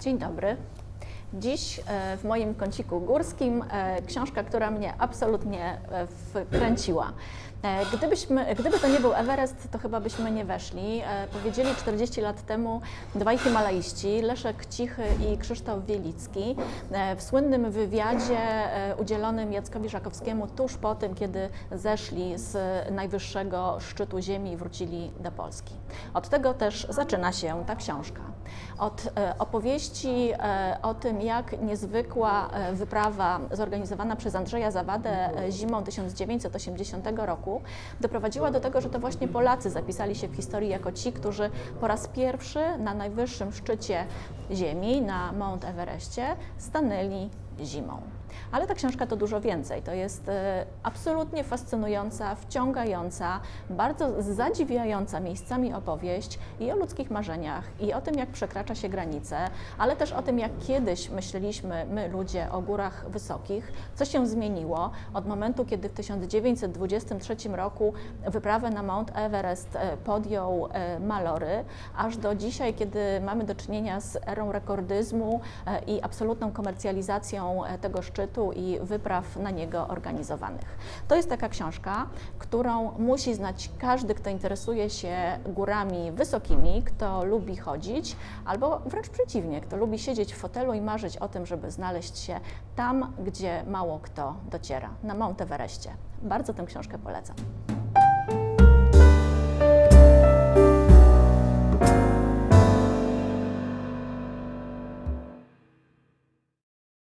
Dzień dobry. Dziś e, w moim kąciku górskim e, książka, która mnie absolutnie e, wkręciła. Gdybyśmy, gdyby to nie był Everest, to chyba byśmy nie weszli. Powiedzieli 40 lat temu dwaj himalaiści, Leszek Cichy i Krzysztof Wielicki, w słynnym wywiadzie udzielonym Jackowi Żakowskiemu tuż po tym, kiedy zeszli z najwyższego szczytu Ziemi i wrócili do Polski. Od tego też zaczyna się ta książka. Od e, opowieści e, o tym, jak niezwykła e, wyprawa zorganizowana przez Andrzeja Zawadę zimą 1980 roku doprowadziła do tego, że to właśnie Polacy zapisali się w historii jako ci, którzy po raz pierwszy na najwyższym szczycie Ziemi, na Mount Everestie, stanęli zimą. Ale ta książka to dużo więcej. To jest e, absolutnie fascynująca, wciągająca, bardzo zadziwiająca miejscami opowieść i o ludzkich marzeniach, i o tym, jak przekracza się granice, ale też o tym, jak kiedyś myśleliśmy my, ludzie, o górach wysokich, co się zmieniło od momentu, kiedy w 1923 roku wyprawę na Mount Everest e, podjął e, Malory, aż do dzisiaj, kiedy mamy do czynienia z erą rekordyzmu e, i absolutną komercjalizacją e, tego szczytu i wypraw na niego organizowanych. To jest taka książka, którą musi znać każdy, kto interesuje się górami wysokimi, kto lubi chodzić, albo wręcz przeciwnie, kto lubi siedzieć w fotelu i marzyć o tym, żeby znaleźć się tam, gdzie mało kto dociera, na Mount Everestie. Bardzo tę książkę polecam.